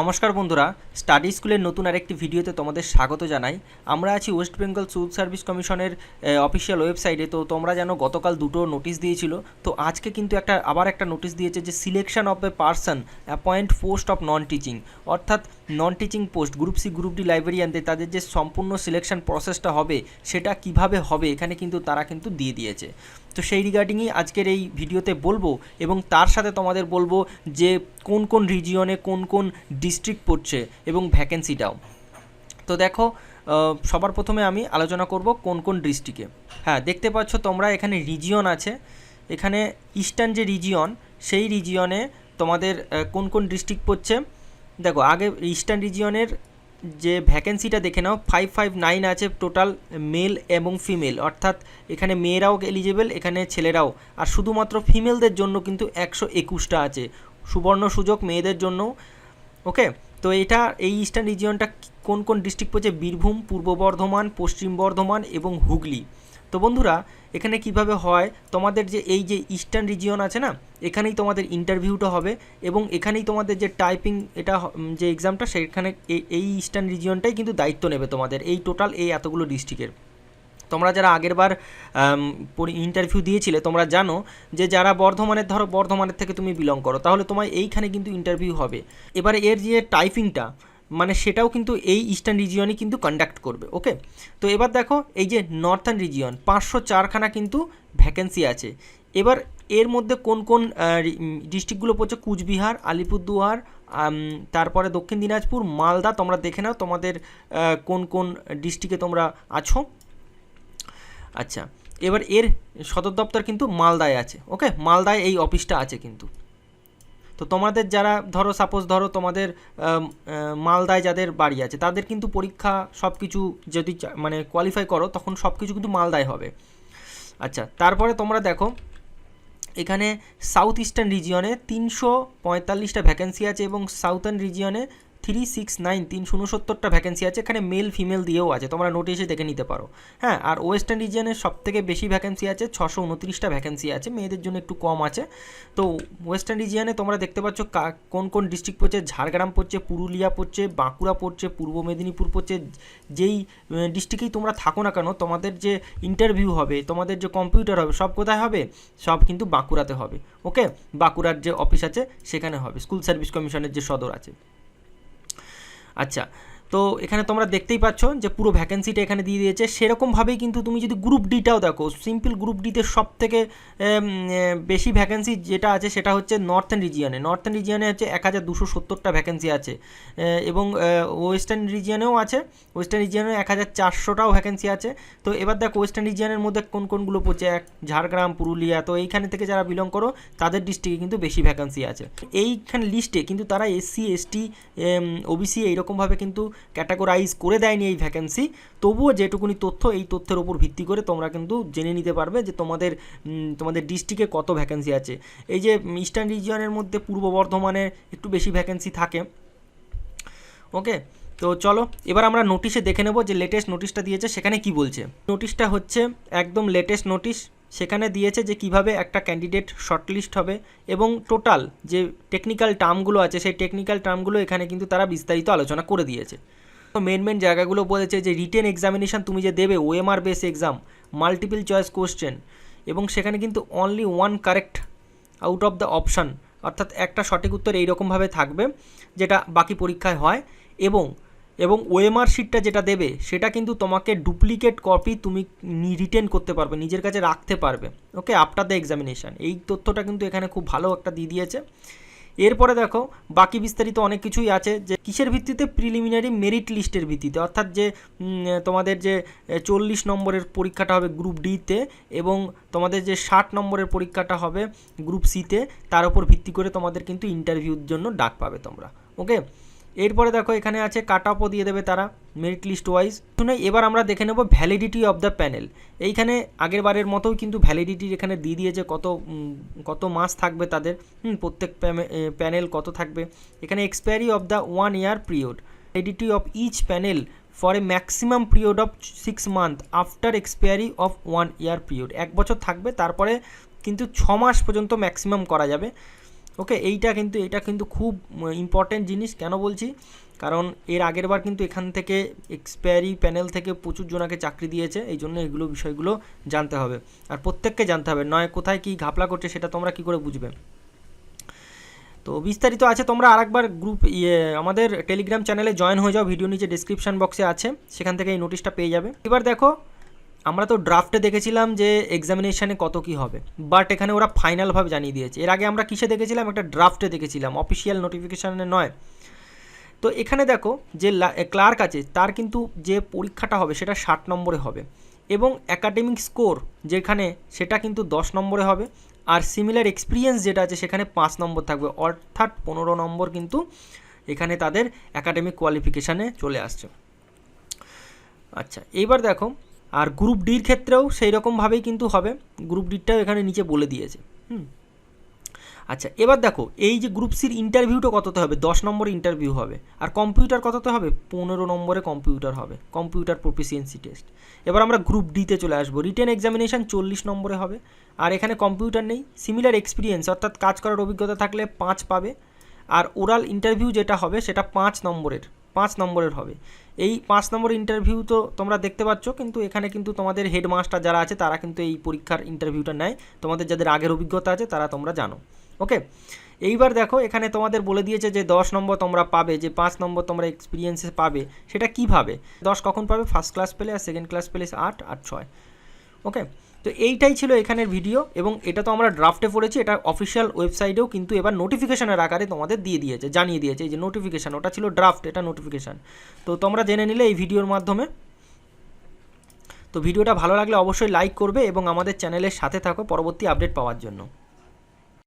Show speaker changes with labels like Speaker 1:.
Speaker 1: নমস্কার বন্ধুরা স্টাডি স্কুলের নতুন আরেকটি ভিডিওতে তোমাদের স্বাগত জানাই। আমরা আছি ওয়েস্ট বেঙ্গল সিভিল সার্ভিস কমিশনের অফিসিয়াল ওয়েবসাইটে তো তোমরা যেন গতকাল দুটো নোটিশ দিয়েছিল। তো আজকে কিন্তু একটা, আবার একটা নোটিশ দিয়েছে যে selection of a person appoint post of non teaching অর্থাৎ non teaching post group C group D লাইব্রেরিয়ানদের তাদের যে সম্পূর্ণ সিলেকশন প্রসেসটা হবে, সেটা কীভাবে হবে, এখানে কিন্তু তারা কিন্তু দিয়ে দিয়েছে। তো সেই রিগার্ডিংই আজকের এই ভিডিওতে বলব, এবং তার সাথে তোমাদের বলব যে কোন কোন রিজিয়নে কোন কোন ডিস্ট্রিক্ট পড়ছে, এবং ভ্যাকেন্সিটাও তো দেখো সবার প্রথমে আমি আলোচনা করব কোন কোন ডিস্ট্রিক্টে হ্যাঁ দেখতে পাচ্ছ তোমরা এখানে রিজিয়ন আছে। এখানে ইস্টার্ন যে রিজিয়ন সেই রিজিয়নে তোমাদের কোন কোন ডিস্ট্রিক্ট পড়ছে দেখো, আগে ইস্টার্ন রিজিয়নের যে ভ্যাকেন্সিটা দেখে নাও ফাইভ ফাইভ নাইন আছে টোটাল মেল এবং ফিমেল অর্থাৎ এখানে মেয়েরাও এলিজেবল এখানে ছেলেরাও। আর শুধুমাত্র ফিমেলদের জন্য কিন্তু একশো একুশটা আছে। সুবর্ণ সুযোগ মেয়েদের জন্য। ওকে? তো এটা এই ইস্টার্ন রিজিয়নটা কোন কোন ডিস্ট্রিক্ট পড়ছে? বীরভূম, পূর্ব বর্ধমান, পশ্চিম বর্ধমান এবং হুগলি। তো বন্ধুরা, এখানে কীভাবে হয়? তোমাদের যে এই যে ইস্টার্ন রিজিয়ন আছে না, এখানেই তোমাদের ইন্টারভিউটা হবে এবং এখানেই তোমাদের যে টাইপিং এটা যে এক্সামটা সেখানে এই- ইস্টার্ন রিজিয়নটাই কিন্তু দায়িত্ব নেবে তোমাদের, এই টোটাল এই এতগুলো ডিস্ট্রিক্টের তোমরা যারা আগেরবার ইন্টারভিউ দিয়েছিলে, তোমরা জানো যে যারা বর্ধমানের, ধরো বর্ধমানের থেকে তুমি বিলং করো, তাহলে তোমার এইখানে কিন্তু ইন্টারভিউ হবে। এবারে এর যে টাইপিংটা মানে সেটাও কিন্তু এই ইস্টার্ন রিজিয়নই কিন্তু কন্ডাক্ট করবে ওকে তো এবার দেখো, এই যে নর্থার্ন রিজিয়ন পাঁচশো চারখানা কিন্তু ভ্যাকেন্সি আছে। এবার এর মধ্যে কোন কোন ডিস্ট্রিক্টগুলো পড়ছে? কুচবিহার, আলিপুরদুয়ার তারপরে দক্ষিণ দিনাজপুর, মালদা, তোমরা দেখে নাও তোমাদের কোন কোন ডিস্ট্রিক্টে তোমরা আছো। আচ্ছা এবার এর সদর দপ্তর কিন্তু মালদায় আছে ওকে মালদায় এই অফিসটা আছে কিন্তু। তো তোমাদের যারা, ধরো সাপোজ ধরো তোমাদের মালদায় যাদের বাড়ি আছে, তাদের কিন্তু পরীক্ষা সব কিছু যদি মানে কোয়ালিফাই করো, তখন সব কিছু কিন্তু মালদায় হবে। আচ্ছা তারপরে তোমরা দেখো, এখানে সাউথ ইস্টার্ন রিজিয়নে তিনশো পঁয়তাল্লিশটা ভ্যাকেন্সি আছে এবং সাউথার্ন রিজিয়নে থ্রি সিক্স নাইন তিনশো উনসত্তরটা ভ্যাকেন্সি আছে, এখানে মেল ফিমেল দিয়েও আছে, তোমরা নোটিশে দেখে নিতে পারো। হ্যাঁ আর ওয়েস্টার্ন রিজিয়নে সব থেকে বেশি ভ্যাকেন্সি আছে, ছশো উনত্রিশটা ভ্যাকেন্সি আছে, মেয়েদের জন্য একটু কম আছে। তো ওয়েস্টার্ন রিজিয়নে তোমরা দেখতে পাচ্ছ কোন কোন ডিস্ট্রিক্ট পড়ছে? ঝাড়গ্রাম পড়ছে, পুরুলিয়া পড়ছে, বাঁকুড়া পড়ছে, পূর্ব মেদিনীপুর পড়ছে, যেই ডিস্ট্রিক্টেই তোমরা থাকো না কেন, তোমাদের যে ইন্টারভিউ হবে, তোমাদের যে কম্পিউটার হবে, সব কোথায় হবে? সব কিন্তু বাঁকুড়াতে হবে ওকে বাঁকুড়ার যে অফিস আছে, সেখানে হবে স্কুল সার্ভিস কমিশনের যে সদর আছে। আচ্ছা তো এখানে তোমরা দেখতেই পাচ্ছ যে পুরো ভ্যাকেন্সিটা এখানে দিয়ে দিয়েছে। সেরকমভাবেই কিন্তু তুমি যদি গ্রুপ ডিটাও দেখো সিম্পল গ্রুপ ডিতে সব থেকে বেশি ভ্যাকেন্সি যেটা আছে সেটা হচ্ছে নর্থেন রিজিয়নে নর্থেন রিজিয়নে হচ্ছে এক হাজার দুশো সত্তরটা ভ্যাকেন্সি আছে। এবং ওয়েস্টার্ন রিজিয়নেও আছে। ওয়েস্টার্ন রিজিয়নে এক হাজার চারশোটাও ভ্যাকেন্সি আছে। তো এবার দেখো ওয়েস্টার্ন রিজিয়নের মধ্যে কোন কোনগুলো পড়ছে? এক, ঝাড়গ্রাম, পুরুলিয়া, তো এইখানে থেকে যারা বিলং করো, তাদের ডিস্ট্রিক্টে কিন্তু বেশি ভ্যাকেন্সি আছে। এইখানে লিস্টে কিন্তু তারা এসসি এসটি ওবিসি এইরকমভাবে কিন্তু ক্যাটাগরাইজ করে দেয়নি এই ভ্যাকেন্সি তবুও যেটুকুনি তথ্য, এই তথ্যের উপর ভিত্তি করে তোমরা কিন্তু জেনে নিতে পারবে যে তোমাদের তোমাদের ডিস্ট্রিক্টে কত ভ্যাকেন্সি আছে। এই যে ইস্টার্ন রিজিয়নের মধ্যে পূর্ব বর্ধমানে একটু বেশি ভ্যাকেন্সি থাকে। ওকে? তো চলো, এবার আমরা নোটিশে দেখে নেব যে লেটেস্ট নোটিশটা দিয়েছে, সেখানে কি বলছে? নোটিশটা হচ্ছে, একদম লেটেস্ট নোটিশ সেখানে দিয়েছে যে কীভাবে একটা ক্যান্ডিডেট শর্টলিস্ট হবে এবং টোটাল যে টেকনিক্যাল টার্মগুলো আছে, সেই টেকনিক্যাল টার্মগুলো এখানে কিন্তু তারা বিস্তারিত আলোচনা করে দিয়েছে। তো মেন মেন জায়গাগুলো বলেছে যে রিটেন এক্সামিনেশান তুমি যে দেবে OMR base exam multiple choice question এবং সেখানে কিন্তু only one correct out of the option অর্থাৎ একটা সঠিক উত্তর এইরকমভাবে থাকবে, যেটা বাকি পরীক্ষায় হয় এবং এবং ওএমআর শিটটা যেটা দেবে, সেটা কিন্তু তোমাকে ডুপ্লিকেট কপি তুমি রিটেন করতে পারবে, নিজের কাছে রাখতে পারবে। ওকে আফটার দ্য এক্সামিনেশান এই তথ্যটা কিন্তু এখানে খুব ভালো একটা দিয়ে দিয়েছে। এরপরে দেখো, বাকি বিস্তারিত অনেক কিছুই আছে যে কিসের ভিত্তিতে প্রিলিমিনারি মেরিট লিস্টের ভিত্তিতে, অর্থাৎ যে তোমাদের যে চল্লিশ নম্বরের পরীক্ষাটা হবে গ্রুপ ডিতে এবং তোমাদের যে ষাট নম্বরের পরীক্ষাটা হবে গ্রুপ সিতে তার উপর ভিত্তি করে তোমাদের কিন্তু ইন্টারভিউর জন্য ডাক পাবে তোমরা। ওকে এরপরে দেখো এখানে আছে কাট আপও দিয়ে দেবে তারা মেরিট লিস্ট ওয়াইজ শুনে এবার আমরা দেখে নেব ভ্যালিডিটি অফ দ্য প্যানেল এইখানে আগের বারের কিন্তু ভ্যালিডিটি এখানে দিয়ে দিয়েছে কত কত মাস থাকবে তাদের। প্রত্যেক প্যানেল কত থাকবে। এখানে expiry of the one year period validity of each panel for a maximum period of six month after expiry of one year period এক বছর থাকবে, তারপরে কিন্তু ছ মাস পর্যন্ত ম্যাক্সিমাম করা যাবে। ওকে এইটা কিন্তু, এটা কিন্তু খুব ইম্পর্টেন্ট জিনিস, কেন বলছি? কারণ এর আগের বার কিন্তু এখান থেকে এক্সপায়ারি প্যানেল থেকে প্রচুর জনাকে চাকরি দিয়েছে, এই জন্য এগুলো বিষয়গুলো জানতে হবে। আর প্রত্যেককে জানতে হবে, নয় কোথায় কী ঘাপলা করছে সেটা তোমরা কী করে বুঝবে? তো বিস্তারিত আছে, তোমরা আরেকবার গ্রুপ ইয়ে আমাদের টেলিগ্রাম চ্যানেলে জয়েন হয়ে যাও ভিডিও নিচে ডিসক্রিপশন বক্সে আছে, সেখান থেকে এই নোটিশটা পেয়ে যাবে। এবার দেখো আমরা তো ড্রাফটে দেখেছিলাম যে এক্সামিনেশানে কত কি হবে। বাট এখানে ওরা ফাইনালভাবে জানিয়ে দিয়েছে। এর আগে আমরা কিসে দেখেছিলাম? একটা ড্রাফটে দেখেছিলাম অফিসিয়াল নোটিফিকেশানে নয়। তো এখানে দেখো যে ক্লার্ক আছে, তার কিন্তু যে পরীক্ষাটা হবে সেটা ষাট নম্বরে হবে। এবং একাডেমিক স্কোর যেখানে, সেটা কিন্তু দশ নম্বরে হবে। আর সিমিলার এক্সপিরিয়েন্স যেটা আছে, সেখানে পাঁচ নম্বর থাকবে। অর্থাৎ পনেরো নম্বর কিন্তু এখানে তাদের একাডেমিক কোয়ালিফিকেশানে চলে আসছে। আচ্ছা এইবার দেখো আর গ্রুপ ডির ক্ষেত্রেও সেই রকমভাবেই কিন্তু হবে। গ্রুপ ডিটাও এখানে নিচে বলে দিয়েছে। হুম। আচ্ছা এবার দেখো, এই যে গ্রুপ সির ইন্টারভিউটা কততে হবে? দশ নম্বর ইন্টারভিউ হবে। আর কম্পিউটার কততে হবে? পনেরো নম্বরে কম্পিউটার হবে। কম্পিউটার প্রফিসিয়েন্সি টেস্ট এবার আমরা গ্রুপ ডিতে চলে আসব। রিটেন এক্সামিনেশান চল্লিশ নম্বরে হবে। আর এখানে কম্পিউটার নেই। সিমিলার এক্সপিরিয়েন্স অর্থাৎ কাজ করার অভিজ্ঞতা থাকলে পাঁচ পাবে। আর ওরাল ইন্টারভিউ যেটা হবে, সেটা পাঁচ নম্বরের। পাঁচ নম্বরের হবে। এই পাঁচ নম্বর ইন্টারভিউ তো তোমরা দেখতে পাচ্ছ, কিন্তু এখানে কিন্তু তোমাদের হেডমাস্টার যারা আছে, তারা কিন্তু এই পরীক্ষার ইন্টারভিউটা নেয়। তোমাদের যাদের আগের অভিজ্ঞতা আছে, তারা তোমরা জানো। ওকে এইবার দেখো, এখানে তোমাদের বলে দিয়েছে যে দশ নম্বর তোমরা পাবে, যে পাঁচ নম্বর তোমরা এক্সপিরিয়েন্সে পাবে, সেটা কীভাবে? দশ কখন পাবে? ফার্স্ট ক্লাস পেলে, আর সেকেন্ড ক্লাস পেলে, আট আর ছয়। ওকে তো এইটাই ছিল এখানের ভিডিও এবং এটা তো আমরা ড্রাফটে পড়েছি, এটা অফিসিয়াল ওয়েবসাইটেও কিন্তু এবার নোটিফিকেশানের আকারে তোমাদের দিয়ে দিয়েছে, জানিয়ে দিয়েছে, এই যে নোটিফিকেশান ওটা ছিল ড্রাফট এটা নোটিফিকেশান তো তোমরা জেনে নিলে এই ভিডিওর মাধ্যমে। তো ভিডিওটা ভালো লাগলে অবশ্যই লাইক করবে এবং আমাদের চ্যানেলের সাথে থাকো পরবর্তী আপডেট পাওয়ার জন্য।